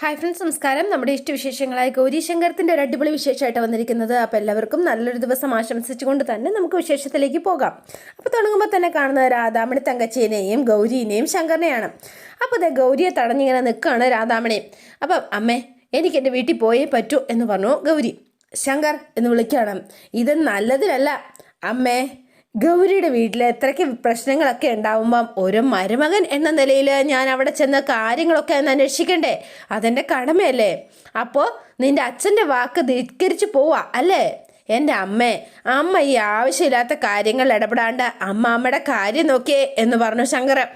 Hi friends നമസ്കാരം. നമ്മുടെ ഇഷ്ടവിശേഷങ്ങളായ വിശേഷങ്ങളായി ശങ്കരത്തിന്റെ ഒരു അടിപൊളി വിശേഷമായിട്ട് വന്നിരിക്കുന്നത്. അപ്പോൾ എല്ലാവർക്കും നല്ലൊരു ദിവസം ആശംസിച്ചുകൊണ്ട് തന്നെ നമുക്ക് വിശേഷത്തിലേക്ക് പോകാം. അപ്പോൾ തുടങ്ങുമ്പോൾ തന്നെ കാണുന്നത് രാധാമണി തങ്കച്ചേനെയും ഗൗരീനെയും ശങ്കറിനെയാണ്. അപ്പോൾ അതെ ഗൗരിയെ തടഞ്ഞിങ്ങനെ നിൽക്കുകയാണ് രാധാമണി. അപ്പം അമ്മേ എനിക്ക് എന്റെ വീട്ടിൽ പോയേ പറ്റൂ എന്ന് പറഞ്ഞു ഗൗരി. ശങ്കർ എന്ന് വിളിക്കുകയാണ്. ഇത് നല്ലതിലല്ല. അമ്മേ ഗൗരിയുടെ വീട്ടിൽ എത്രയ്ക്ക് പ്രശ്നങ്ങളൊക്കെ ഉണ്ടാവുമ്പം ഒരു മരുമകൻ എന്ന നിലയിൽ ഞാൻ അവിടെ ചെന്ന് കാര്യങ്ങളൊക്കെ ഒന്ന് അന്വേഷിക്കണ്ടേ? അതെന്റെ കടമയല്ലേ? അപ്പോൾ നിന്റെ അച്ഛന്റെ വാക്ക് ധിക്കരിച്ച് പോവാ അല്ലേ? എന്റെ അമ്മേ അമ്മ ഈ ആവശ്യമില്ലാത്ത കാര്യങ്ങൾ ഇടപെടാണ്ട് അമ്മ അമ്മയുടെ കാര്യം നോക്കിയേ എന്ന് പറഞ്ഞു ശങ്കർ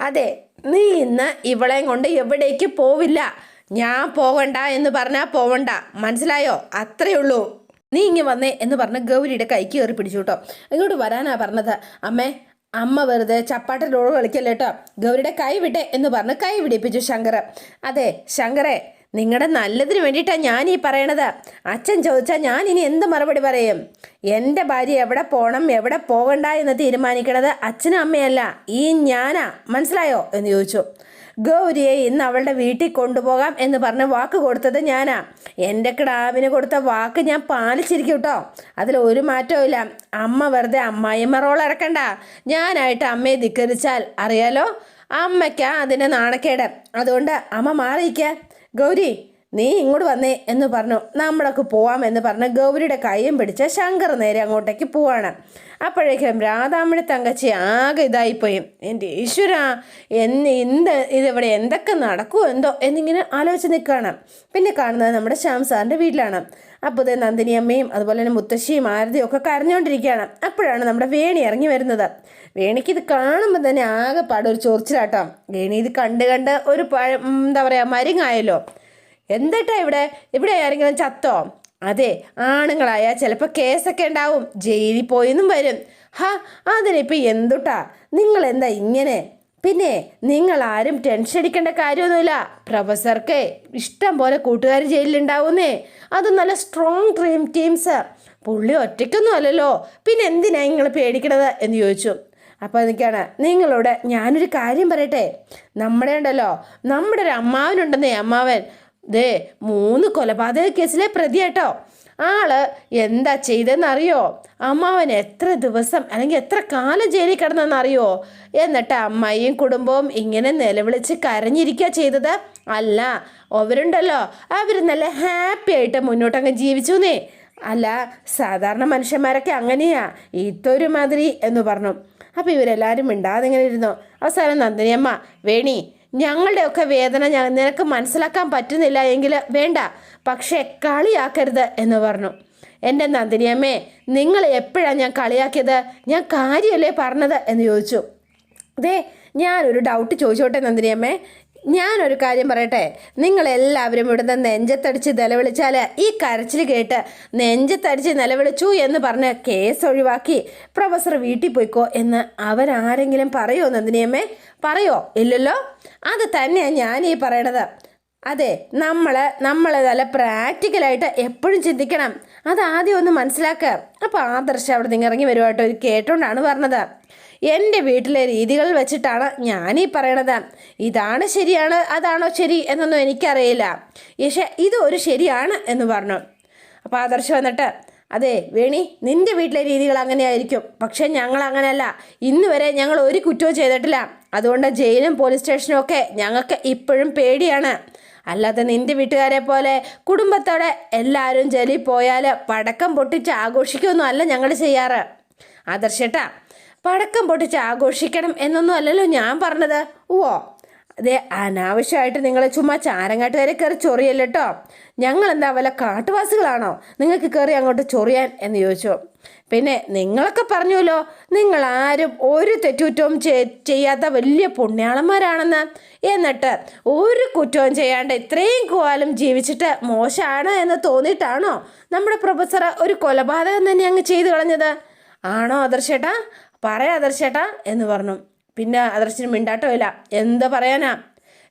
അതെ നീ ഇന്ന് ഇവളെയും കൊണ്ട് എവിടേക്ക് പോവില്ല. ഞാൻ പോകണ്ട എന്ന് പറഞ്ഞാൽ പോവണ്ട. മനസ്സിലായോ? അത്രയേ ഉള്ളൂ. നീ ഇങ്ങ് വന്നേ എന്ന് പറഞ്ഞ് ഗൗരിയുടെ കൈക്ക് കയറി പിടിച്ചു കേട്ടോ. ഇങ്ങോട്ട് വരാനാ പറഞ്ഞത്. അമ്മേ അമ്മ വെറുതെ ചപ്പാട്ടിലോട് കളിക്കല്ലേ കേട്ടോ. ഗൗരിയുടെ കൈ വിട്ടെ എന്ന് പറഞ്ഞ് കൈ പിടിപ്പിച്ചു ശങ്കർ അതെ ശങ്കറെ നിങ്ങളുടെ നല്ലതിന് വേണ്ടിയിട്ടാണ് ഞാൻ ഈ പറയണത്. അച്ഛൻ ചോദിച്ചാൽ ഞാൻ ഇനി എന്ത് മറുപടി പറയും? എന്റെ ഭാര്യ എവിടെ പോകണം എവിടെ പോകണ്ട എന്ന് തീരുമാനിക്കണത് അച്ഛനും അമ്മയല്ല ഈ ഞാനാ. മനസ്സിലായോ? എന്ന് ചോദിച്ചു. ഗൗരിയെ ഇന്ന് അവളുടെ വീട്ടിൽ കൊണ്ടുപോകാം എന്ന് പറഞ്ഞ് വാക്ക് കൊടുത്തത് ഞാനാ. എന്റെ കിടാവിന് കൊടുത്ത വാക്ക് ഞാൻ പാലിച്ചിരിക്കും കേട്ടോ അതിൽ ഒരു മാറ്റവും ഇല്ല. അമ്മ വെറുതെ അമ്മായിമ്മ റോൾ ഇറക്കണ്ട ഞാനായിട്ട് അമ്മയെ ധിക്കരിച്ചാൽ അറിയാലോ? അമ്മയ്ക്കാ അതിന്റെ നാണക്കേട്. അതുകൊണ്ട് അമ്മ മാറിയിക്ക ഗൗരി നീ ഇങ്ങോട്ട് വന്നേ എന്ന് പറഞ്ഞു. നമ്മളൊക്കെ പോവാം എന്ന് പറഞ്ഞ് ഗൗരിയുടെ കൈയും പിടിച്ച ശങ്കർ നേരെ അങ്ങോട്ടേക്ക് പോവാണ്. അപ്പോഴേക്കും രാധാമണി തങ്കച്ചി ആകെ ഇതായിപ്പോയി. എന്റെ ഈശ്വര എന്ന് എന്ത് ഇതിവിടെ എന്തൊക്കെ നടക്കുമോ എന്തോ എന്നിങ്ങനെ ആലോചിച്ച് നിൽക്കുകയാണ് പിന്നെ കാണുന്നത് നമ്മുടെ ശ്യാം സാറിന്റെ വീട്ടിലാണ്. അപ്പോൾ ഇതേ നന്ദിനി അമ്മയും അതുപോലെ തന്നെ മുത്തശ്ശിയും ആരതിയും ഒക്കെ കരഞ്ഞുകൊണ്ടിരിക്കുകയാണ് അപ്പോഴാണ് നമ്മുടെ വേണി ഇറങ്ങി വരുന്നത്. വേണിക്ക് ഇത് കാണുമ്പോൾ തന്നെ ആകെ പാടൊരു ചൊറിച്ചിലാട്ടോ. വേണി ഇത് കണ്ട് കണ്ട് ഒരു എന്താ പറയുക മരിങ്ങായല്ലോ. എന്തിട്ടാ ഇവിടെ? ഇവിടെ ആരെങ്കിലും ചത്തോ? അതെ ആണുങ്ങളായ ചിലപ്പോൾ കേസൊക്കെ ഉണ്ടാവും. ജയിലിൽ പോയെന്നും വരും. ഹാ അതിനിപ്പോൾ എന്തുട്ടാ? നിങ്ങൾ എന്താ ഇങ്ങനെ? പിന്നെ നിങ്ങൾ ആരും ടെൻഷൻ അടിക്കേണ്ട കാര്യമൊന്നുമില്ല. പ്രൊഫസർക്ക് ഇഷ്ടം പോലെ കൂട്ടുകാർ ജയിലിലുണ്ടാവുന്നേ. അത് നല്ല സ്ട്രോങ് ഡ്രീം ടീംസ് പുള്ളി ഒറ്റയ്ക്കൊന്നും അല്ലല്ലോ. പിന്നെ എന്തിനാ നിങ്ങൾ പേടിക്കണത് എന്ന് ചോദിച്ചു. അപ്പോൾ എനിക്കാണ് നിങ്ങളോട് ഞാനൊരു കാര്യം പറയട്ടെ? നമ്മുടെ ഉണ്ടല്ലോ. നമ്മുടെ ഒരു അമ്മാവനുണ്ടെന്നേ അമ്മാവൻ. ദേ മൂന്ന് കൊലപാതക കേസിലെ പ്രതി കേട്ടോ ആൾ എന്താ ചെയ്തെന്നറിയോ? അമ്മാവൻ എത്ര ദിവസം അല്ലെങ്കിൽ എത്ര കാലം ജയിലിൽ കിടന്നെന്നറിയോ? എന്നിട്ട് അമ്മയും കുടുംബവും ഇങ്ങനെ നിലവിളിച്ച് കരഞ്ഞിരിക്കുക ചെയ്തത്. അല്ല അവരുണ്ടല്ലോ. അവർ നല്ല ഹാപ്പി ആയിട്ട് മുന്നോട്ടങ്ങ് ജീവിച്ചു എന്നേ അല്ല സാധാരണ മനുഷ്യന്മാരൊക്കെ അങ്ങനെയാ. ഇത്തൊരു മാതിരി എന്ന് പറഞ്ഞു. അപ്പോൾ ഇവരെല്ലാവരും മിണ്ടാതെ ഇങ്ങനെ ഇരുന്നു. അവസാനം നന്ദിനിയമ്മ വേണി ഞങ്ങളുടെയൊക്കെ വേദന ഞാൻ നിനക്ക് മനസ്സിലാക്കാൻ പറ്റുന്നില്ല എങ്കിൽ വേണ്ട പക്ഷേ കളിയാക്കരുത് എന്ന് പറഞ്ഞു. എന്റെ നന്ദിനിയമ്മേ നിങ്ങൾ എപ്പോഴാണ് ഞാൻ കളിയാക്കിയത്? ഞാൻ കാര്യമല്ലേ പറഞ്ഞത്? എന്ന് ചോദിച്ചു. അതെ ഞാനൊരു ഡൗട്ട് ചോദിച്ചോട്ടെ നന്ദിനിയമ്മേ. ഞാനൊരു കാര്യം പറയട്ടെ? നിങ്ങളെല്ലാവരും ഇവിടുന്ന് നെഞ്ചത്തടിച്ച് നിലവിളിച്ചാൽ ഈ കരച്ചിൽ കേട്ട് നെഞ്ചത്തടിച്ച് നിലവിളിച്ചു എന്ന് പറഞ്ഞ് കേസ് ഒഴിവാക്കി പ്രൊഫസർ വീട്ടിൽ പോയിക്കോ എന്ന് അവരാരെങ്കിലും പറയോ നന്ദിനിയമ്മേ? പറയോ? ഇല്ലല്ലോ? അത് തന്നെയാണ് ഞാൻ ഈ പറയണത്. അതെ നമ്മൾ നമ്മൾ നല്ല പ്രാക്ടിക്കലായിട്ട് എപ്പോഴും ചിന്തിക്കണം. അത് ആദ്യം ഒന്ന് മനസ്സിലാക്കുക അപ്പോൾ ആദർശം അവിടെ നിന്ന് ഇറങ്ങി വരുമായിട്ട് ഒരു കേട്ടോണ്ടാണ് പറഞ്ഞത്. എന്റെ വീട്ടിലെ രീതികൾ വെച്ചിട്ടാണ് ഞാനീ പറയണത്. ഇതാണ് ശരിയാണ് അതാണോ ശരി എന്നൊന്നും എനിക്കറിയില്ല. പക്ഷേ ഇത് ഒരു ശരിയാണ് എന്ന് പറഞ്ഞു. അപ്പോൾ ആദർശ് വന്നിട്ട് അതെ വേണി നിന്റെ വീട്ടിലെ രീതികൾ അങ്ങനെയായിരിക്കും. പക്ഷേ ഞങ്ങൾ അങ്ങനെയല്ല. ഇന്ന് വരെ ഞങ്ങൾ ഒരു കുറ്റവും ചെയ്തിട്ടില്ല. അതുകൊണ്ട് ജയിലും പോലീസ് സ്റ്റേഷനും ഒക്കെ ഞങ്ങൾക്ക് ഇപ്പോഴും പേടിയാണ്. അല്ലാതെ നിന്റെ വീട്ടുകാരെ പോലെ കുടുംബത്തോടെ എല്ലാവരും ജയിലിൽ പോയാൽ പടക്കം പൊട്ടിച്ച് ആഘോഷിക്കുകയൊന്നും അല്ല ഞങ്ങൾ ചെയ്യാറ്. ആദർശേട്ടാ പടക്കം പൊട്ടിച്ച് ആഘോഷിക്കണം എന്നൊന്നും അല്ലല്ലോ ഞാൻ പറഞ്ഞത്. ഓ അതെ അനാവശ്യമായിട്ട് നിങ്ങൾ ചുമ്മാ ചാരങ്ങാട്ടുകാരെ കയറി ചൊറിയല്ലോ കേട്ടോ ഞങ്ങൾ എന്താ വല്ല കാട്ടുവാസികളാണോ? നിങ്ങൾക്ക് കയറി അങ്ങോട്ട് ചൊറിയാൻ എന്ന് ചോദിച്ചു. പിന്നെ നിങ്ങളൊക്കെ പറഞ്ഞുവല്ലോ നിങ്ങൾ ആരും ഒരു തെറ്റുറ്റവും ചെയ്യാത്ത വലിയ പുണ്യാളന്മാരാണെന്ന്. എന്നിട്ട് ഒരു കുറ്റവും ചെയ്യാണ്ട് ഇത്രയും കാലം ജീവിച്ചിട്ട് മോശമാണ് എന്ന് തോന്നിയിട്ടാണോ നമ്മുടെ പ്രൊഫസർ ഒരു കൊലപാതകം തന്നെ അങ്ങ് ചെയ്തു കളഞ്ഞത്? ആണോ ആദർശേട്ടാ? പറയാ ആദർശേട്ടാ എന്ന് പറഞ്ഞു. പിന്നെ മിണ്ടാട്ടോ ഇല്ല. എന്താ പറയാനാ?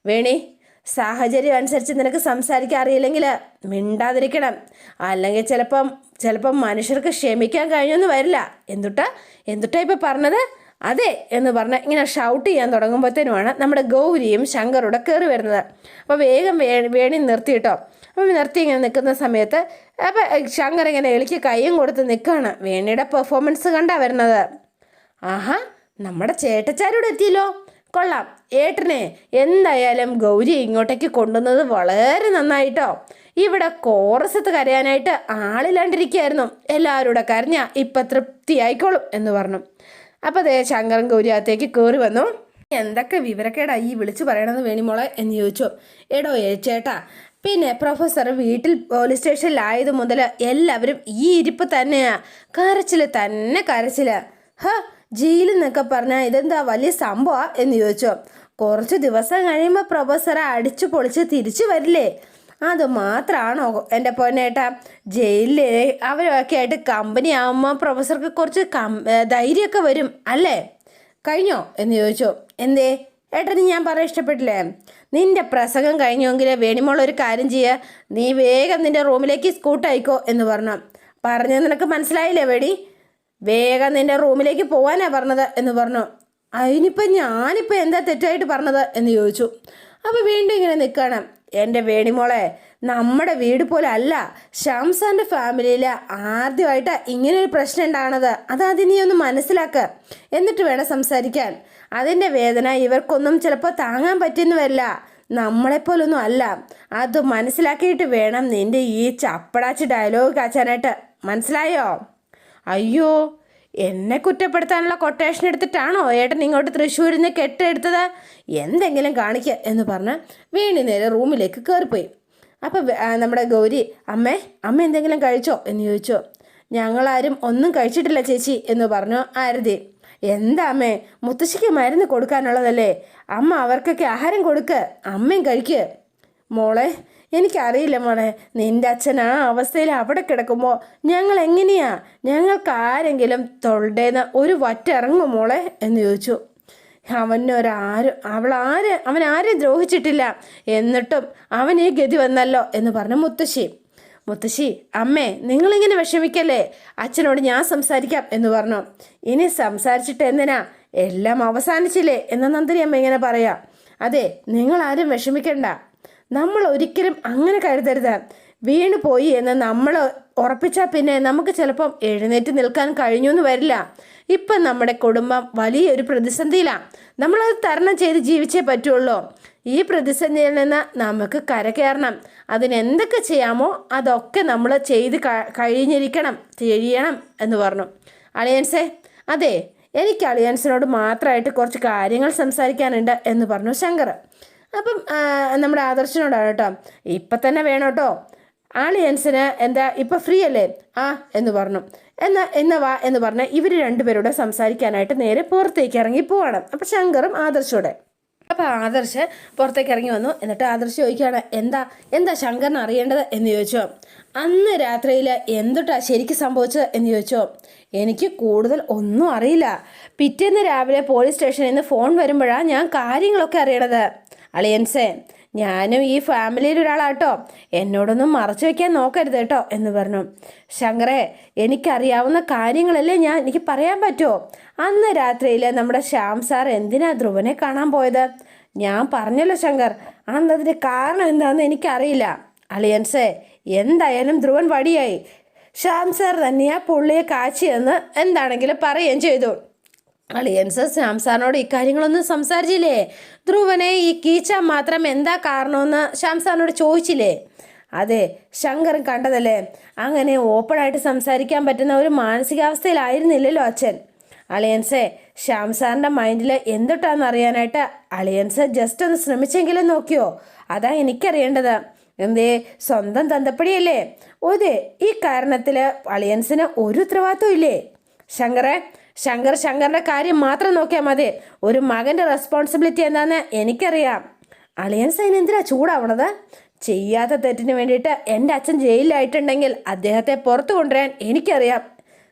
വേണി സാഹചര്യം അനുസരിച്ച് നിനക്ക് സംസാരിക്കാൻ അറിയില്ലെങ്കിൽ മിണ്ടാതിരിക്കണം. അല്ലെങ്കിൽ ചിലപ്പം ചിലപ്പം മനുഷ്യർക്ക് ക്ഷമിക്കാൻ കഴിഞ്ഞൊന്നും വരില്ല. എന്തുട്ടാ? എന്തുട്ടാ ഇപ്പം പറഞ്ഞത്? അതെ എന്ന് പറഞ്ഞ് ഇങ്ങനെ ഷൗട്ട് ചെയ്യാൻ തുടങ്ങുമ്പോഴത്തേനുമാണ് നമ്മുടെ ഗൗരിയും ശങ്കറുടെ കയറി വരുന്നത്. അപ്പോൾ വേഗം വേ വേണി നിർത്തിയിട്ടോ അപ്പം നിർത്തി ഇങ്ങനെ നിൽക്കുന്ന സമയത്ത് അപ്പം ശങ്കർ ഇങ്ങനെ എളിക്ക് കൈയും കൊടുത്ത് നിൽക്കുകയാണ്. വേണിയുടെ പെർഫോമൻസ് കണ്ടാണ് വരുന്നത്. ആഹാ നമ്മുടെ ചേട്ടച്ചാരോട് എത്തിയല്ലോ. കൊള്ളാം. ഏട്ടനെ എന്തായാലും ഗൗരി ഇങ്ങോട്ടേക്ക് കൊണ്ടുവന്നത് വളരെ നന്നായിട്ടോ. ഇവിടെ കോറസത്ത് കരയാനായിട്ട് ആളില്ലാണ്ടിരിക്കുകയായിരുന്നു. എല്ലാവരുടെ കരഞ്ഞ ഇപ്പം തൃപ്തിയായിക്കോളും എന്ന് പറഞ്ഞു. അപ്പോൾ അതേ ശങ്കരൻ ഗൗരി അകത്തേക്ക് കയറി വന്നു. എന്തൊക്കെ വിവരക്കേടാ ഈ വിളിച്ചു പറയണമെന്ന് വേണിമോളെ എന്ന് ചോദിച്ചു. എടോ ചേട്ടാ പിന്നെ പ്രൊഫസർ വീട്ടിൽ പോലീസ് സ്റ്റേഷനിലായത് മുതൽ എല്ലാവരും ഈ ഇരിപ്പ് തന്നെയാ. കരച്ചിൽ തന്നെ കരച്ചിൽ ഹ ജയിലിൽ എന്നൊക്കെ പറഞ്ഞാൽ ഇതെന്താ വലിയ സംഭവമാണ് എന്ന് ചോദിച്ചു. കുറച്ച് ദിവസം കഴിയുമ്പോൾ പ്രൊഫസറെ അടിച്ചു പൊളിച്ച് തിരിച്ചു വരില്ലേ? അത് മാത്രമാണോ എന്റെ പൊന്നേട്ട? ജയിലിൽ അവരൊക്കെ ആയിട്ട് കമ്പനി ആകുമ്പോൾ പ്രൊഫസർക്ക് കുറച്ച് കം ധൈര്യമൊക്കെ വരും അല്ലേ? കഴിഞ്ഞോ? എന്ന് ചോദിച്ചു. എന്തേ? ഏട്ടന് ഞാൻ പറയാൻ ഇഷ്ടപ്പെട്ടില്ലേ? നിന്റെ പ്രസംഗം കഴിഞ്ഞെങ്കിൽ വേണിമോൾ ഒരു കാര്യം ചെയ്യുക നീ വേഗം നിന്റെ റൂമിലേക്ക് സ്കൂട്ടായിക്കോ എന്ന് പറഞ്ഞു. പറഞ്ഞത് നിനക്ക് മനസ്സിലായില്ലേ വേടി? വേഗം നിന്റെ റൂമിലേക്ക് പോവാനാ പറഞ്ഞത് എന്ന് പറഞ്ഞു. അതിനിപ്പോൾ ഞാനിപ്പോൾ എന്താ തെറ്റായിട്ട് പറഞ്ഞത് എന്ന് ചോദിച്ചു. അപ്പോൾ വീണ്ടും ഇങ്ങനെ നിൽക്കണം എന്റെ വേണിമോളെ നമ്മുടെ വീട് പോലെ അല്ല ഷംസാന്റെ ഫാമിലിയിൽ ആദ്യമായിട്ട് ഇങ്ങനെ ഒരു പ്രശ്നം ഉണ്ടാണത് അത് അതിനെ ഒന്ന് മനസ്സിലാക്കുക എന്നിട്ട് വേണം സംസാരിക്കാൻ. അതിന്റെ വേദന ഇവർക്കൊന്നും ചിലപ്പോൾ താങ്ങാൻ പറ്റുന്നു വരില്ല നമ്മളെപ്പോലൊന്നും അല്ല. അത് മനസ്സിലാക്കിയിട്ട് വേണം നിന്റെ ഈ ചപ്പടാച്ച് ഡയലോഗ് കാച്ചാനായിട്ട്. മനസ്സിലായോ? അയ്യോ എന്നെ കുറ്റപ്പെടുത്താനുള്ള കൊട്ടേഷൻ എടുത്തിട്ടാണോ ഏട്ടൻ ഇങ്ങോട്ട് തൃശ്ശൂരിൽ നിന്ന് കെട്ടെടുത്തത്? എന്തെങ്കിലും കാണിക്കുക എന്ന് പറഞ്ഞ് വീണി നേരെ റൂമിലേക്ക് കയറിപ്പോയി അപ്പോൾ നമ്മുടെ ഗൗരി അമ്മേ അമ്മ എന്തെങ്കിലും കഴിച്ചോ? എന്ന് ചോദിച്ചു. ഞങ്ങളാരും ഒന്നും കഴിച്ചിട്ടില്ല ചേച്ചി എന്ന് പറഞ്ഞു ആരതി. എന്താ അമ്മേ മുത്തശ്ശിക്ക് മരുന്ന് കൊടുക്കാനുള്ളതല്ലേ? അമ്മ അവർക്കൊക്കെ ആഹാരം കൊടുക്ക് അമ്മയും കഴിക്കുക മോളെ എനിക്കറിയില്ല മോളെ. നിന്റെ അച്ഛൻ ആ അവസ്ഥയിൽ അവിടെ കിടക്കുമ്പോൾ ഞങ്ങൾ എങ്ങനെയാ? ഞങ്ങൾക്ക് ആരെങ്കിലും തൊള്ളേന്ന് ഒരു വറ്റിറങ്ങും മോളെ? എന്ന് ചോദിച്ചു. അവനൊരാരും അവൾ ആര് അവൻ ആരെയും ദ്രോഹിച്ചിട്ടില്ല. എന്നിട്ടും അവൻ ഈ ഗതി വന്നല്ലോ എന്ന് പറഞ്ഞു മുത്തശ്ശി. മുത്തശ്ശി അമ്മേ നിങ്ങളിങ്ങനെ വിഷമിക്കല്ലേ? അച്ഛനോട് ഞാൻ സംസാരിക്കാം എന്ന് പറഞ്ഞു. ഇനി സംസാരിച്ചിട്ട് എന്തിനാ? എല്ലാം അവസാനിച്ചില്ലേ? എന്ന് നന്ദിനി അമ്മ ഇങ്ങനെ പറയാം. അതെ നിങ്ങളാരും വിഷമിക്കണ്ട. നമ്മൾ ഒരിക്കലും അങ്ങനെ കരുതരുത്. വീണ് പോയി എന്ന് നമ്മൾ ഉറപ്പിച്ചാൽ പിന്നെ നമുക്ക് ചിലപ്പം എഴുന്നേറ്റ് നിൽക്കാൻ കഴിഞ്ഞു എന്ന് വരില്ല. ഇപ്പം നമ്മുടെ കുടുംബം വലിയൊരു പ്രതിസന്ധിയിലാണ് നമ്മളത് തരണം ചെയ്ത് ജീവിച്ചേ പറ്റുള്ളൂ. ഈ പ്രതിസന്ധിയിൽ നിന്ന് നമുക്ക് കരകയറണം അതിനെന്തൊക്കെ ചെയ്യാമോ അതൊക്കെ നമ്മൾ ചെയ്ത് കഴിഞ്ഞിരിക്കണം ചെയ്യണം എന്ന് പറഞ്ഞു. അളിയൻസേ അതെ എനിക്ക് അളിയൻസിനോട് മാത്രമായിട്ട് കുറച്ച് കാര്യങ്ങൾ സംസാരിക്കാനുണ്ട് എന്ന് പറഞ്ഞു ശങ്കർ. അപ്പം നമ്മുടെ ആദർശനോടാണ് കേട്ടോ ഇപ്പം തന്നെ വേണം കേട്ടോ. ആളിയൻസിന് എന്താ ഇപ്പം ഫ്രീ അല്ലേ? ആ എന്ന് പറഞ്ഞു. എന്നാ എന്നാ വാ എന്ന് പറഞ്ഞ് ഇവർ രണ്ടുപേരോട് സംസാരിക്കാനായിട്ട് നേരെ പുറത്തേക്ക് ഇറങ്ങി പോവാണ്. അപ്പം ശങ്കറും ആദർശോടെ. അപ്പോൾ ആദർശ് പുറത്തേക്ക് ഇറങ്ങി വന്നു. എന്നിട്ട് ആദർശ് ചോദിക്കുകയാണ് എന്താ എന്താ ശങ്കറിന് അറിയേണ്ടത് എന്ന് ചോദിച്ചോ? അന്ന് രാത്രിയിൽ എന്തുട്ടാ ശരിക്കും സംഭവിച്ചത് എന്ന് ചോദിച്ചോ? എനിക്ക് കൂടുതൽ ഒന്നും അറിയില്ല. പിറ്റേന്ന് രാവിലെ പോലീസ് സ്റ്റേഷനിൽ നിന്ന് ഫോൺ വരുമ്പോഴാണ് ഞാൻ കാര്യങ്ങളൊക്കെ അറിയണത്. അളിയൻസേ ഞാനും ഈ ഫാമിലിയിൽ ഒരാളാട്ടോ. എന്നോടൊന്നും മറച്ചു വെക്കാൻ നോക്കരുത് കേട്ടോ എന്ന് പറഞ്ഞു. ശങ്കറെ എനിക്കറിയാവുന്ന കാര്യങ്ങളല്ലേ ഞാൻ എനിക്ക് പറയാൻ പറ്റുമോ അന്ന് രാത്രിയിൽ നമ്മുടെ ശ്യാം സാർ എന്തിനാ ധ്രുവനെ കാണാൻ പോയത്? ഞാൻ പറഞ്ഞല്ലോ ശങ്കർ അന്നതിന്റെ കാരണം എന്താണെന്ന് എനിക്കറിയില്ല. അളിയൻസേ എന്തായാലും ധ്രുവൻ വടിയായി. ശ്യാം സാർ തന്നെയാ പുള്ളിയെ കാച്ചിയെന്ന് എന്താണെങ്കിലും പറയുകയും ചെയ്തു. അളിയൻസ് ശ്യാംസാറിനോട് ഇക്കാര്യങ്ങളൊന്നും സംസാരിച്ചില്ലേ? ധ്രുവനെ ഈ കീച്ച മാത്രം എന്താ കാരണമെന്ന് ശ്യാംസാറിനോട് ചോദിച്ചില്ലേ? അതെ ശങ്കർ കണ്ടതല്ലേ? അങ്ങനെ ഓപ്പണായിട്ട് സംസാരിക്കാൻ പറ്റുന്ന ഒരു മാനസികാവസ്ഥയിലായിരുന്നില്ലല്ലോ അച്ഛൻ. അളിയൻസെ ശ്യാം സാറിന്റെ മൈൻഡിൽ എന്തൊട്ടാന്ന് അറിയാനായിട്ട് അളിയൻസ് ജസ്റ്റ് ഒന്ന് ശ്രമിച്ചെങ്കിലും നോക്കിയോ? അതാ എനിക്കറിയേണ്ടത്. എന്തേ സ്വന്തം തന്തപ്പടിയല്ലേ ഒതേ ഈ കാരണത്തിൽ അളിയൻസിന് ഒരു ഉത്തരവാദിത്വം ഇല്ലേ? ശങ്കറെ ശങ്കർ ശങ്കറിന്റെ കാര്യം മാത്രം നോക്കിയാൽ മതി. ഒരു മകന്റെ റെസ്പോൺസിബിലിറ്റി എന്താണെന്ന് എനിക്കറിയാം. അളിയൻസ് അതിന് എന്തിനാ ചൂടാവണത്? ചെയ്യാത്ത തെറ്റിന് വേണ്ടിയിട്ട് എന്റെ അച്ഛൻ ജയിലിലായിട്ടുണ്ടെങ്കിൽ അദ്ദേഹത്തെ പുറത്തു കൊണ്ടുവരാൻ എനിക്കറിയാം.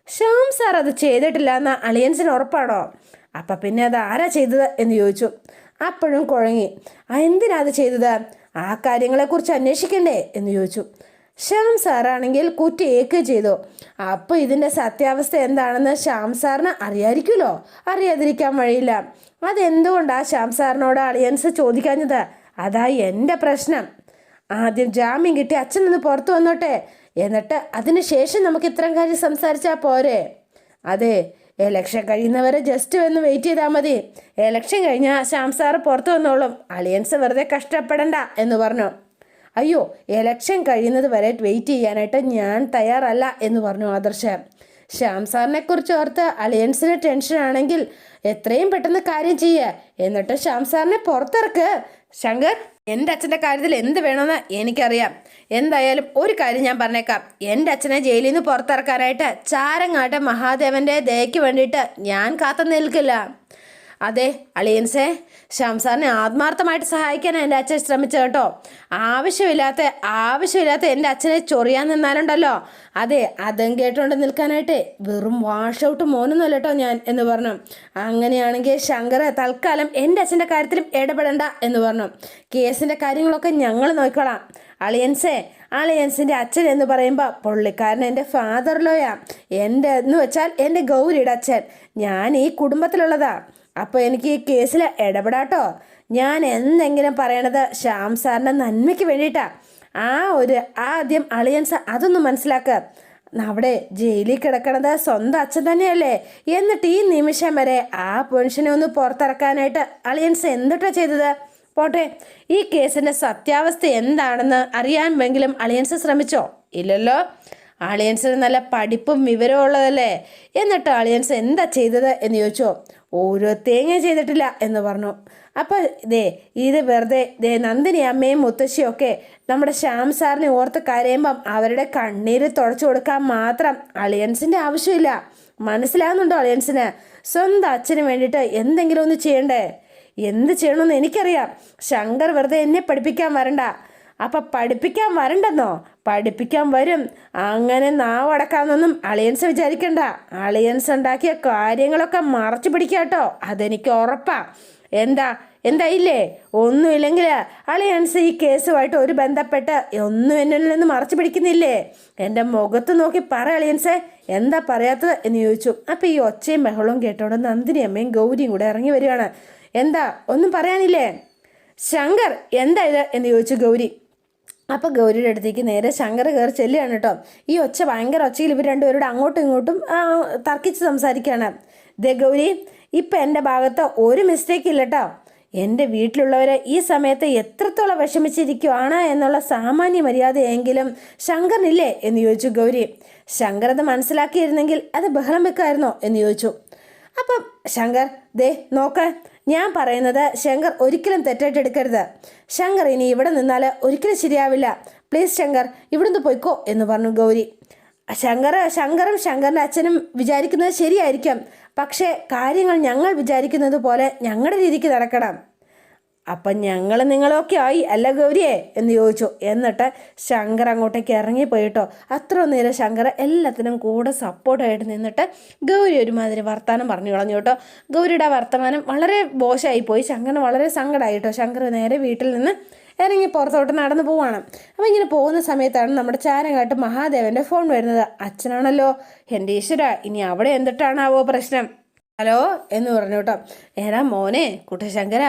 ശ്യാം സാർ അത് ചെയ്തിട്ടില്ല എന്ന അളിയൻസിന് ഉറപ്പാണോ? അപ്പം പിന്നെ അത് ആരാ ചെയ്തത് എന്ന് ചോദിച്ചു. അപ്പോഴും കുഴങ്ങി. ആ എന്തിനാ അത് ചെയ്തത്? ആ കാര്യങ്ങളെക്കുറിച്ച് അന്വേഷിക്കണ്ടേ? എന്ന് ചോദിച്ചു. ശ്യാം സാറാണെങ്കിൽ കുറ്റിയേക്ക് ചെയ്തു. അപ്പോൾ ഇതിന്റെ സത്യാവസ്ഥ എന്താണെന്ന് ശ്യാം സാറിന് അറിയായിരിക്കുമല്ലോ? അറിയാതിരിക്കാൻ വഴിയില്ല. അതെന്തുകൊണ്ടാണ് ശ്യാം സാറിനോട് അളിയൻസ് ചോദിക്കാഞ്ഞത്? അതാ എന്റെ പ്രശ്നം. ആദ്യം ജാമ്യം കിട്ടി അച്ഛൻ നിന്ന് പുറത്തു വന്നോട്ടെ. എന്നിട്ട് അതിനുശേഷം നമുക്ക് ഇത്രയും കാര്യം സംസാരിച്ചാൽ പോരെ? അതെ എലക്ഷൻ കഴിയുന്നവരെ ജസ്റ്റ് ഒന്ന് വെയിറ്റ് ചെയ്താൽ മതി. എലക്ഷൻ കഴിഞ്ഞാൽ ശ്യാം സാറ് പുറത്തു വന്നോളും. അളിയൻസ് വെറുതെ കഷ്ടപ്പെടണ്ട എന്ന് പറഞ്ഞു. അയ്യോ എലക്ഷൻ കഴിയുന്നത് വരെ വെയിറ്റ് ചെയ്യാനായിട്ട് ഞാൻ തയ്യാറല്ല എന്ന് പറഞ്ഞു ആദർശ. ശ്യാം സാറിനെ കുറിച്ച് ഓർത്ത് അലയൻസിന് ടെൻഷൻ ആണെങ്കിൽ എത്രയും പെട്ടെന്ന് കാര്യം ചെയ്യുക എന്നിട്ട് ശ്യാം സാറിനെ പുറത്തിറക്ക്. ശങ്കർ എന്റെ അച്ഛന്റെ കാര്യത്തിൽ എന്ത് വേണമെന്ന് എനിക്കറിയാം. എന്തായാലും ഒരു കാര്യം ഞാൻ പറഞ്ഞേക്കാം. എന്റെ അച്ഛനെ ജയിലിൽ നിന്ന് പുറത്തിറക്കാനായിട്ട് ചാരങ്ങാട്ട് മഹാദേവന്റെ ദയയ്ക്ക് വേണ്ടിയിട്ട് ഞാൻ കാത്തു നിൽക്കില്ല അതെ അളിയൻസേ ശംസാറിനെ ആത്മാർത്ഥമായിട്ട് സഹായിക്കാൻ എന്റെ അച്ഛൻ ശ്രമിച്ചു കേട്ടോ. ആവശ്യമില്ലാത്ത ആവശ്യമില്ലാത്ത എന്റെ അച്ഛനെ ചൊറിയാൻ നിന്നാലുണ്ടല്ലോ. അതെ അതും കേട്ടോണ്ട് നിൽക്കാനായിട്ട് വെറും വാഷ് ഔട്ട് മോനൊന്നുമല്ല കേട്ടോ ഞാൻ എന്ന് പറഞ്ഞു. അങ്ങനെയാണെങ്കിൽ ശങ്കർ തൽക്കാലം എന്റെ അച്ഛന്റെ കാര്യത്തിലും ഇടപെടണ്ട എന്ന് പറഞ്ഞു. കേസിന്റെ കാര്യങ്ങളൊക്കെ ഞങ്ങൾ നോക്കിക്കോളാം. അളിയൻസേ അളിയൻസിന്റെ അച്ഛൻ എന്ന് പറയുമ്പോൾ പുള്ളിക്കാരൻ എന്റെ ഫാദർ ലോയാ എന്റെ എന്ന് വെച്ചാൽ എന്റെ ഗൗരിയുടെ അച്ഛൻ. ഞാൻ ഈ കുടുംബത്തിലുള്ളതാ. അപ്പോൾ എനിക്ക് ഈ കേസിൽ ഇടപെടാട്ടോ ഞാൻ എന്തെങ്കിലും പറയണത് ശ്യാം സാറിന്റെ നന്മയ്ക്ക് വേണ്ടിയിട്ടാണ് ആ ഒരു ആദ്യം അളിയൻസ് അതൊന്നും മനസ്സിലാക്കുക അവിടെ ജയിലിൽ കിടക്കണത് സ്വന്തം അച്ഛൻ തന്നെയല്ലേ? എന്നിട്ട് ഈ നിമിഷം വരെ ആ പുരുഷനെ ഒന്ന് പുറത്തിറക്കാനായിട്ട് അളിയൻസ് എന്തിട്ടാ ചെയ്തത്? പോട്ടെ ഈ കേസിന്റെ സത്യാവസ്ഥ എന്താണെന്ന് അറിയാമെങ്കിലും അളിയൻസ് ശ്രമിച്ചോ? ഇല്ലല്ലോ. അളിയൻസിന് നല്ല പഠിപ്പും വിവരവും ഉള്ളതല്ലേ? എന്നിട്ട് അളിയൻസ് എന്താ ചെയ്തത് എന്ന് ചോദിച്ചോ? ഓരോ തേങ്ങ ചെയ്തിട്ടില്ല എന്ന് പറഞ്ഞു. അപ്പോൾ ദേ ഇത് വെറുതെ ദേ നന്ദിനി അമ്മയും മുത്തശ്ശിയൊക്കെ നമ്മുടെ ശ്യാം സാറിനെ ഓർത്ത് കരയുമ്പം അവരുടെ കണ്ണീര് തുടച്ചു കൊടുക്കാൻ മാത്രം അളിയൻസിന്റെ ആവശ്യമില്ല. മനസ്സിലാകുന്നുണ്ടോ അളിയൻസിന്? സ്വന്തം അച്ഛന് വേണ്ടിയിട്ട് എന്തെങ്കിലും ഒന്ന് ചെയ്യണ്ടേ? എന്ത് ചെയ്യണമെന്ന് എനിക്കറിയാം. ശങ്കർ വെറുതെ എന്നെ പഠിപ്പിക്കാൻ വരണ്ട. അപ്പം പഠിപ്പിക്കാൻ വരണ്ടെന്നോ? പഠിപ്പിക്കാൻ വരും. അങ്ങനെ നാവടക്കാന്നൊന്നും അളിയൻസ് വിചാരിക്കണ്ട. അളിയൻസ് ഉണ്ടാക്കിയ കാര്യങ്ങളൊക്കെ മറച്ചു പിടിക്കാട്ടോ അതെനിക്ക് ഉറപ്പാ. എന്താ? എന്താ ഇല്ലേ? ഒന്നുമില്ലെങ്കിൽ അളിയൻസ് ഈ കേസുമായിട്ട് ഒരു ബന്ധപ്പെട്ട് ഒന്നും എന്നിൽ നിന്ന് മറച്ചു പിടിക്കുന്നില്ലേ? എന്റെ മുഖത്ത് നോക്കി പറ അളിയൻസേ. എന്താ പറയാത്തത് എന്ന് ചോദിച്ചു. അപ്പം ഈ ഒച്ചയും ബഹളവും കേട്ടോണ്ട് നന്ദിനി അമ്മയും ഗൗരിയും കൂടെ ഇറങ്ങി വരികയാണ്. എന്താ? ഒന്നും പറയാനില്ലേ? ശങ്കർ എന്താ ഇത്? എന്ന് ചോദിച്ചു ഗൗരി. അപ്പോൾ ഗൗരിയുടെ അടുത്തേക്ക് നേരെ ശങ്കർ കയറി ചെല്ലുകയാണ് കേട്ടോ. ഈ ഒച്ച ഭയങ്കര ഒച്ചയിൽ ഇവർ രണ്ടുപേരോട് അങ്ങോട്ടും ഇങ്ങോട്ടും തർക്കിച്ച് സംസാരിക്കുകയാണ്. ദേ ഗൗരി ഇപ്പം എന്റെ ഭാഗത്ത് ഒരു മിസ്റ്റേക്ക് ഇല്ല കേട്ടോ. എന്റെ വീട്ടിലുള്ളവരെ ഈ സമയത്ത് എത്രത്തോളം വിഷമിച്ചിരിക്കുവാണ് എന്നുള്ള സാമാന്യ മര്യാദയെങ്കിലും ശങ്കറിനില്ലേ എന്ന് ചോദിച്ചു ഗൗരി. ശങ്കർ അത് മനസ്സിലാക്കിയിരുന്നെങ്കിൽ അത് ബഹളം വെക്കായിരുന്നോ എന്ന് ചോദിച്ചു. അപ്പം ശങ്കർ ദേ നോക്ക ഞാൻ പറയുന്നത് ശങ്കർ ഒരിക്കലും തെറ്റായിട്ട് എടുക്കരുത്. ശങ്കർ ഇനി ഇവിടെ നിന്നാൽ ഒരിക്കലും ശരിയാവില്ല. പ്ലീസ് ശങ്കർ ഇവിടുന്ന് പോയിക്കോ എന്ന് പറഞ്ഞു ഗൗരി. ശങ്കർ ശങ്കറും ശങ്കറിന്റെ അച്ഛനും വിചാരിക്കുന്നത് ശരിയായിരിക്കാം. പക്ഷേ കാര്യങ്ങൾ ഞങ്ങൾ വിചാരിക്കുന്നത് പോലെ ഞങ്ങളുടെ രീതിക്ക് നടക്കണം. അപ്പം ഞങ്ങൾ നിങ്ങളൊക്കെ ആയി അല്ല ഗൗരിയെ? എന്ന് ചോദിച്ചു. എന്നിട്ട് ശങ്കർ അങ്ങോട്ടേക്ക് ഇറങ്ങിപ്പോയിട്ടോ അത്ര നേരം ശങ്കർ എല്ലാത്തിനും കൂടെ സപ്പോർട്ടായിട്ട് നിന്നിട്ട് ഗൗരി ഒരുമാതിരി വർത്തമാനം പറഞ്ഞു കളഞ്ഞു കേട്ടോ. ഗൗരിയുടെ വർത്തമാനം വളരെ പോയി. ശങ്കറിന് വളരെ സങ്കടമായി കേട്ടോ. ശങ്കർ നേരെ വീട്ടിൽ നിന്ന് ഇറങ്ങി പുറത്തോട്ട് നടന്നു പോവാണ്. അപ്പോൾ ഇങ്ങനെ പോകുന്ന സമയത്താണ് നമ്മുടെ ചാരങ്ങാട്ട് മഹാദേവന്റെ ഫോൺ വരുന്നത്. അച്ഛനാണല്ലോ. എന്റെ ഈശ്വര ഇനി അവിടെ എന്തിട്ടാണാവോ പ്രശ്നം? ഹലോ എന്ന് പറഞ്ഞു കേട്ടോ. ഏടാ മോനെ കുട്ടശങ്കര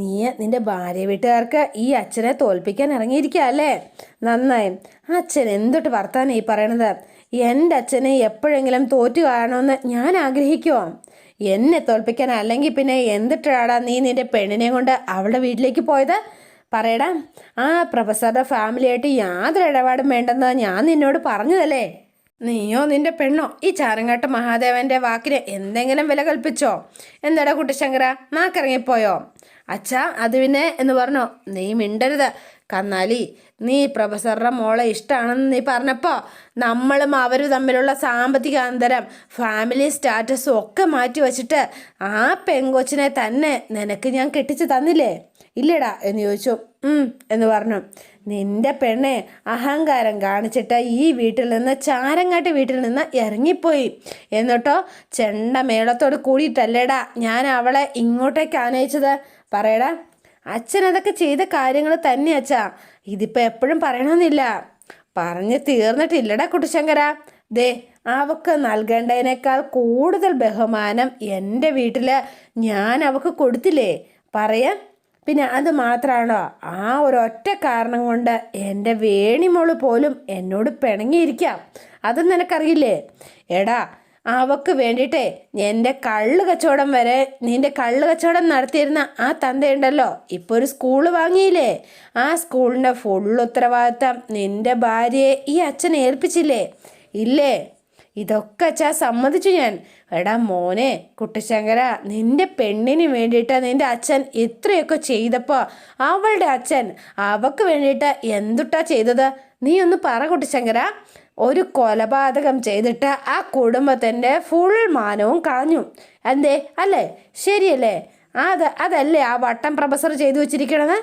നീ നിന്റെ ഭാര്യ വീട്ടുകാർക്ക് ഈ അച്ഛനെ തോൽപ്പിക്കാൻ ഇറങ്ങിയിരിക്കുക അല്ലേ? നന്നായി. അച്ഛൻ എന്തൊട്ട് വർത്താനം ഈ പറയണത്? എന്റെ അച്ഛനെ എപ്പോഴെങ്കിലും തോറ്റു കാണണമെന്ന് ഞാൻ ആഗ്രഹിക്കുമോ എന്നെ തോൽപ്പിക്കാൻ അല്ലെങ്കിൽ പിന്നെ എന്തിട്ടാടാ നീ നിന്റെ പെണ്ണിനെ കൊണ്ട് അവളുടെ വീട്ടിലേക്ക് പോയത്? പറയടാ ആ പ്രൊഫസറുടെ ഫാമിലിയായിട്ട് യാതൊരു ഇടപാടും വേണ്ടെന്ന് ഞാൻ നിന്നോട് പറഞ്ഞതല്ലേ? നീയോ നിന്റെ പെണ്ണോ? ഈ ചാരങ്ങാട്ട് മഹാദേവന്റെ വാക്കിന് എന്തെങ്കിലും വില കൽപ്പിച്ചോ? എന്താടാ കുട്ടിശങ്കര നാക്കിറങ്ങിപ്പോയോ? അച്ഛാ അത് പിന്നെ എന്ന് പറഞ്ഞു? നീ മിണ്ടരുത്. കന്നാലി നീ പ്രൊഫസറുടെ മോളെ ഇഷ്ടമാണെന്ന് നീ പറഞ്ഞപ്പോൾ നമ്മളും അവരും തമ്മിലുള്ള സാമ്പത്തിക അന്തരം ഫാമിലി സ്റ്റാറ്റസും ഒക്കെ മാറ്റി വച്ചിട്ട് ആ പെങ്കൊച്ചിനെ തന്നെ നിനക്ക് ഞാൻ കെട്ടിച്ച് തന്നില്ലേ? ഇല്ലടാ എന്ന് ചോദിച്ചു. എന്ന് പറഞ്ഞു. നിന്റെ പെണ്ണെ അഹങ്കാരം കാണിച്ചിട്ട് ഈ വീട്ടിൽ നിന്ന് ചാരങ്ങാട്ട് വീട്ടിൽ നിന്ന് ഇറങ്ങിപ്പോയി. എന്നിട്ടോ ചെണ്ട മേളത്തോട് കൂടിയിട്ടല്ലേടാ ഞാൻ അവളെ ഇങ്ങോട്ടേക്ക് ആനയിച്ചത്. പറയടാ അച്ഛൻ അതൊക്കെ ചെയ്ത കാര്യങ്ങൾ തന്നെ അച്ഛാ. ഇതിപ്പോൾ എപ്പോഴും പറയണമെന്നില്ല. പറഞ്ഞ് തീർന്നിട്ടില്ലടാ കുട്ടിശങ്കര. ദേ അവക്ക് നൽകേണ്ടതിനേക്കാൾ കൂടുതൽ ബഹുമാനം എന്റെ വീട്ടിൽ ഞാൻ അവക്ക് കൊടുത്തില്ലേ? പറയാൻ പിന്നെ അത് മാത്രമാണോ ആ ഒരൊറ്റ കാരണം കൊണ്ട് എന്റെ വേണിമോൾ പോലും എന്നോട് പിണങ്ങിയിരിക്കാം. അത് നിനക്കറിയില്ലേ? എടാ അവക്ക് വേണ്ടിയിട്ടേ എന്റെ കള്ള് കച്ചവടം വരെ നിന്റെ കള്ള് കച്ചവടം നടത്തിയിരുന്ന ആ തന്തയുണ്ടല്ലോ. ഇപ്പോൾ ഒരു സ്കൂൾ വാങ്ങിയില്ലേ? ആ സ്കൂളിന്റെ ഫുൾ ഉത്തരവാദിത്തം നിന്റെ ഭാര്യയെ ഈ അച്ഛൻ ഏൽപ്പിച്ചില്ലേ? ഇല്ലേ? ഇതൊക്കെ അച്ഛാ സമ്മതിച്ചു ഞാൻ. എടാ മോനെ കുട്ടിശങ്കര നിന്റെ പെണ്ണിന് വേണ്ടിയിട്ട് നിന്റെ അച്ഛൻ ഇത്രയൊക്കെ ചെയ്തപ്പോൾ അവളുടെ അച്ഛൻ അവക്ക് വേണ്ടിയിട്ട് എന്തുട്ടാ ചെയ്തത്? നീ ഒന്ന് പറ കുട്ടിശങ്കര. ഒരു കൊലപാതകം ചെയ്തിട്ട് ആ കുടുംബത്തിന്റെ ഫുൾ മാനവും കളഞ്ഞു. എന്തേ? അല്ലേ? ശരിയല്ലേ? അത് അതല്ലേ ആ വട്ടം പ്രൊഫസർ ചെയ്തു വെച്ചിരിക്കണത്?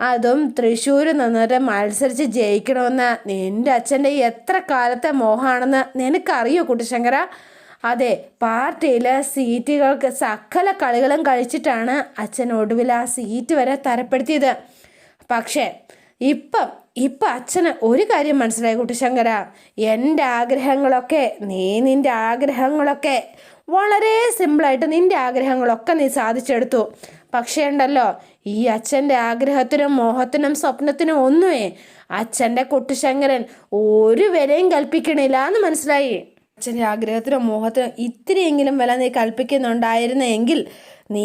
അതും തൃശ്ശൂർ നിന്നിട്ട് മത്സരിച്ച് ജയിക്കണമെന്ന് നിന്റെ അച്ഛന്റെ എത്ര കാലത്തെ മോഹമാണെന്ന് നിനക്കറിയോ കുട്ടിശങ്കര? അതെ പാർട്ടിയിലെ സീറ്റുകൾക്ക് സകല കളികളും കഴിച്ചിട്ടാണ് അച്ഛൻ ഒടുവിൽ ആ സീറ്റ് വരെ തരപ്പെടുത്തിയത്. പക്ഷേ ഇപ്പം ഇപ്പം അച്ഛന് ഒരു കാര്യം മനസ്സിലായി കുട്ടിശങ്കര. എന്റെ ആഗ്രഹങ്ങളൊക്കെ നീ നിന്റെ ആഗ്രഹങ്ങളൊക്കെ വളരെ സിമ്പിളായിട്ട് നിന്റെ ആഗ്രഹങ്ങളൊക്കെ നീ സാധിച്ചെടുത്തു. പക്ഷേ ഉണ്ടല്ലോ ഈ അച്ഛന്റെ ആഗ്രഹത്തിനും മോഹത്തിനും സ്വപ്നത്തിനും ഒന്നുമേ അച്ഛന്റെ കുട്ടിശങ്കരൻ ഒരു വിലയും കൽപ്പിക്കണില്ല എന്ന് മനസ്സിലായി. അച്ഛന്റെ ആഗ്രഹത്തിനോ മോഹത്തിനോ ഇത്തിരിയെങ്കിലും വില നീ കൽപ്പിക്കുന്നുണ്ടായിരുന്നെങ്കിൽ നീ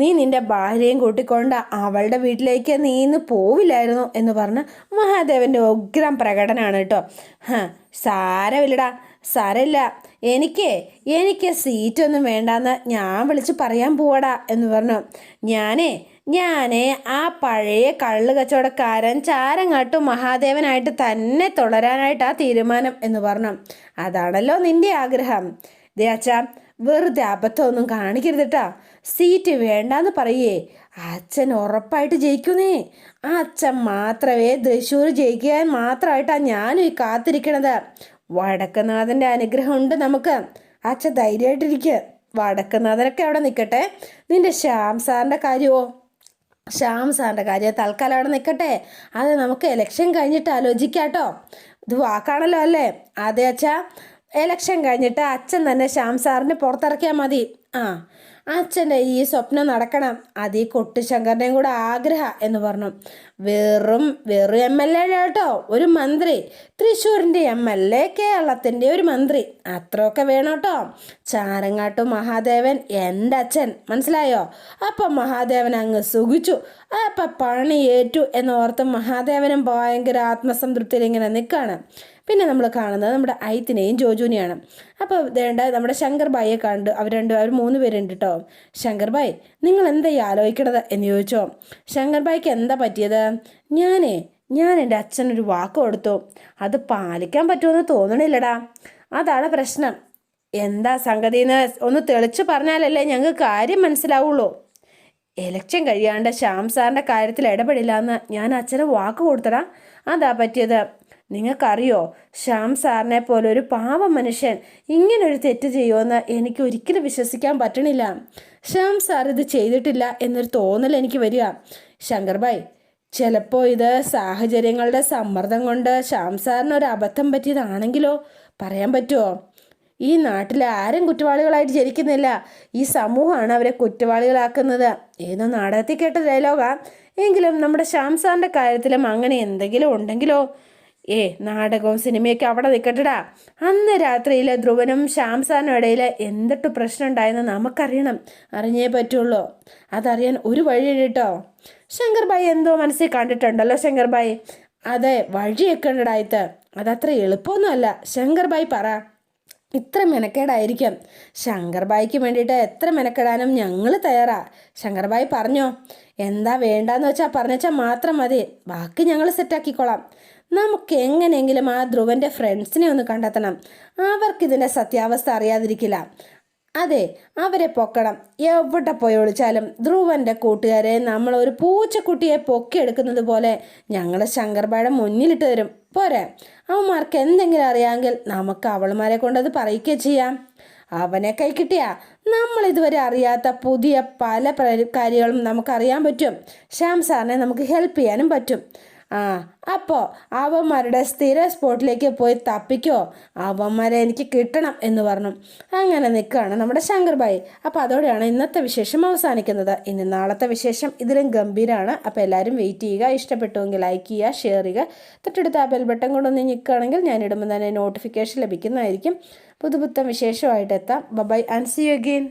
നീ നിന്റെ ഭാര്യയും കൂട്ടിക്കൊണ്ട് അവളുടെ വീട്ടിലേക്ക് നീ ഇന്ന് പോവില്ലായിരുന്നു എന്ന് പറഞ്ഞ് മഹാദേവന്റെ ഉഗ്രം പ്രകടനമാണ് കേട്ടോ. ഹാ സാരമില്ലടാ സാരമില്ല. എനിക്ക് എനിക്ക് സീറ്റൊന്നും വേണ്ടാന്ന് ഞാൻ വിളിച്ച് പറയാൻ പോവാടാ എന്ന് പറഞ്ഞു. ഞാനേ ഞാനേ ആ പഴയ കള്ള് കച്ചവടക്കാരൻ ചാരങ്ങാട്ടു മഹാദേവനായിട്ട് തന്നെ തുടരാനായിട്ടാ തീരുമാനം എന്ന് പറഞ്ഞു. അതാണല്ലോ നിന്റെ ആഗ്രഹം. ദേ വെറുതെ അബദ്ധമൊന്നും കാണിക്കരുതട്ടാ. സീറ്റ് വേണ്ടാന്ന് പറയേ. അച്ഛൻ ഉറപ്പായിട്ട് ജയിക്കുന്നേ. ആ അച്ഛൻ മാത്രമേ തൃശ്ശൂർ ജയിക്കാൻ മാത്രമായിട്ടാണ് ഞാനും ഈ കാത്തിരിക്കണത്. വടക്കനാഥന്റെ അനുഗ്രഹം ഉണ്ട് നമുക്ക്. അച്ഛൻ ധൈര്യമായിട്ടിരിക്കുക വടക്കനാഥനൊക്കെ അവിടെ നിൽക്കട്ടെ നിന്റെ ശ്യാം സാറിന്റെ കാര്യമോ ശ്യാം സാറിന്റെ കാര്യം തൽക്കാലം അവിടെ നിൽക്കട്ടെ. അത് നമുക്ക് എലക്ഷൻ കഴിഞ്ഞിട്ട് ആലോചിക്കാം കേട്ടോ. ഇത് വാക്കാണല്ലോ അല്ലേ? അതെ അച്ഛാ. എലക്ഷൻ കഴിഞ്ഞിട്ട് അച്ഛൻ തന്നെ ശ്യാം സാറിന് പുറത്തിറക്കിയാൽ മതി. ആ അച്ഛന്റെ ഈ സ്വപ്നം നടക്കണം. അത് ഈ കൊട്ടിശങ്കറിന്റെയും കൂടെ ആഗ്രഹ എന്ന് പറഞ്ഞു. വെറും വെറും എം എൽ എ കേട്ടോ. ഒരു മന്ത്രി. തൃശ്ശൂരിന്റെ എം എൽ എ കേരളത്തിന്റെ ഒരു മന്ത്രി. അത്രയൊക്കെ വേണം കേട്ടോ. ചാരങ്ങാട്ടു മഹാദേവൻ എന്റെ അച്ഛൻ. മനസ്സിലായോ? അപ്പം മഹാദേവൻ അങ്ങ് സുഖിച്ചു. അപ്പം പണി ഏറ്റു എന്നോർത്ത് മഹാദേവനും ഭയങ്കര ആത്മസംതൃപ്തിയിൽ ഇങ്ങനെ നിൽക്കുകയാണ് പിന്നെ നമ്മൾ കാണുന്നത് നമ്മുടെ ഐത്തിനെയും ജോജുവിനെയാണ്. അപ്പോൾ വേണ്ട നമ്മുടെ ശങ്കർ ബായിയെ കണ്ടു അവർ രണ്ട് അവർ മൂന്ന് പേരുണ്ട് കേട്ടോ ശങ്കർ ബായ് നിങ്ങൾ എന്താ ഈ ആലോചിക്കണത്? എന്ന് ചോദിച്ചോ. ശങ്കർ ബായിക്ക് എന്താ പറ്റിയത്? ഞാനേ ഞാൻ എന്റെ അച്ഛനൊരു വാക്ക് കൊടുത്തു. അത് പാലിക്കാൻ പറ്റുമെന്ന് തോന്നണില്ലടാ. അതാണ് പ്രശ്നം. എന്താ സംഗതി എന്ന് ഒന്ന് തെളിച്ച് പറഞ്ഞാലല്ലേ ഞങ്ങൾക്ക് കാര്യം മനസ്സിലാവുള്ളൂ. എലക്ഷൻ കഴിയാണ്ട് ശ്യാം സാറിന്റെ കാര്യത്തിൽ ഇടപെടില്ല എന്ന് ഞാൻ അച്ഛന് വാക്ക് കൊടുത്തടാ. അതാ പറ്റിയത്. നിങ്ങൾക്കറിയോ? ശ്യാം സാറിനെ പോലെ ഒരു പാവ മനുഷ്യൻ ഇങ്ങനൊരു തെറ്റ് ചെയ്യുമെന്ന് എനിക്ക് ഒരിക്കലും വിശ്വസിക്കാൻ പറ്റണില്ല. ശ്യാം സാർ ഇത് ചെയ്തിട്ടില്ല എന്നൊരു തോന്നൽ എനിക്ക് വരിക. ശങ്കർബായി ചിലപ്പോൾ ഇത് സാഹചര്യങ്ങളുടെ സമ്മർദ്ദം കൊണ്ട് ശ്യാം സാറിന് ഒരു അബദ്ധം പറ്റിയതാണെങ്കിലോ? പറയാൻ പറ്റുമോ ഈ നാട്ടിൽ ആരും കുറ്റവാളികളായിട്ട് ജനിക്കുന്നില്ല. ഈ സമൂഹമാണ് അവരെ കുറ്റവാളികളാക്കുന്നത്. ഏതോ നാടകത്തിൽ കേട്ട ഡയലോഗാ എങ്കിലും നമ്മുടെ ശ്യാം സാറിന്റെ കാര്യത്തിലും അങ്ങനെ എന്തെങ്കിലും ഉണ്ടെങ്കിലോ? ഏ നാടകവും സിനിമയൊക്കെ അവിടെ നിൽക്കട്ടടാ അന്ന് രാത്രിയിൽ ധ്രുവനും ശ്യാംസാനും ഇടയിൽ എന്തിട്ട് പ്രശ്നം ഉണ്ടായെന്ന് നമുക്കറിയണം. അറിഞ്ഞേ പറ്റുള്ളൂ. അതറിയാൻ ഒരു വഴി കേട്ടോ. ശങ്കർ ഭായി എന്തോ മനസ്സിൽ കണ്ടിട്ടുണ്ടല്ലോ ശങ്കർ ഭായി അതെ വഴിയൊക്കെ ഉണ്ടടായിട്ട് അതത്ര എളുപ്പമൊന്നുമല്ല. ശങ്കർ ഭായി പറ. ഇത്ര മെനക്കേടായിരിക്കും. ശങ്കർബായിക്ക് വേണ്ടിയിട്ട് എത്ര മെനക്കെടാനും ഞങ്ങൾ തയ്യാറാ. ശങ്കർബായി പറഞ്ഞോ. എന്താ വേണ്ടാന്ന് വെച്ചാൽ പറഞ്ഞാൽ മാത്രം മതി. ബാക്കി ഞങ്ങൾ സെറ്റാക്കിക്കോളാം. നമുക്ക് എങ്ങനെയെങ്കിലും ആ ധ്രുവന്റെ ഫ്രണ്ട്സിനെ ഒന്ന് കണ്ടെത്തണം. അവർക്കിതിന്റെ സത്യാവസ്ഥ അറിയാതിരിക്കില്ല. അതെ അവരെ പൊക്കണം. എവിടെ പോയി ഒളിച്ചാലും ധ്രുവന്റെ കൂട്ടുകാരെ നമ്മൾ ഒരു പൂച്ചക്കുട്ടിയെ പൊക്കിയെടുക്കുന്നത് പോലെ ഞങ്ങൾ ശങ്കർബായുടെ മുന്നിലിട്ട് തരും. പോരെ. അവന്മാർക്ക് എന്തെങ്കിലും അറിയാമെങ്കിൽ നമുക്ക് അവളുമാരെ കൊണ്ടത് പറയുകയോ ചെയ്യാം. അവനെ കൈ കിട്ടിയാ നമ്മൾ ഇതുവരെ അറിയാത്ത പുതിയ പല കാര്യങ്ങളും നമുക്കറിയാൻ പറ്റും. ശ്യാം സാറിനെ നമുക്ക് ഹെൽപ്പ് ചെയ്യാനും പറ്റും. ആ അപ്പോൾ അവന്മാരുടെ സ്ഥിര സ്പോട്ടിലേക്ക് പോയി തപ്പിക്കോ? അവന്മാരെ എനിക്ക് കിട്ടണം എന്ന് പറഞ്ഞു. അങ്ങനെ നിൽക്കുകയാണ് നമ്മുടെ ശങ്കർബായി അപ്പോൾ അതോടെയാണ് ഇന്നത്തെ വിശേഷം അവസാനിക്കുന്നത്. ഇനി നാളത്തെ വിശേഷം ഇതിലും ഗംഭീരമാണ് അപ്പോൾ എല്ലാവരും വെയിറ്റ് ചെയ്യുക. ഇഷ്ടപ്പെട്ടുവെങ്കിൽ ലൈക്ക് ചെയ്യുക ഷെയർ ചെയ്യുക. തൊട്ടടുത്ത് ആ ബെൽ ബട്ടൺ കൊണ്ടൊന്ന് നിൽക്കുകയാണെങ്കിൽ ഞാൻ ഇടുമ്പോൾ തന്നെ നോട്ടിഫിക്കേഷൻ ലഭിക്കുന്നതായിരിക്കും. പുതുപുത്തം വിശേഷമായിട്ട് എത്താം. Bye and see you again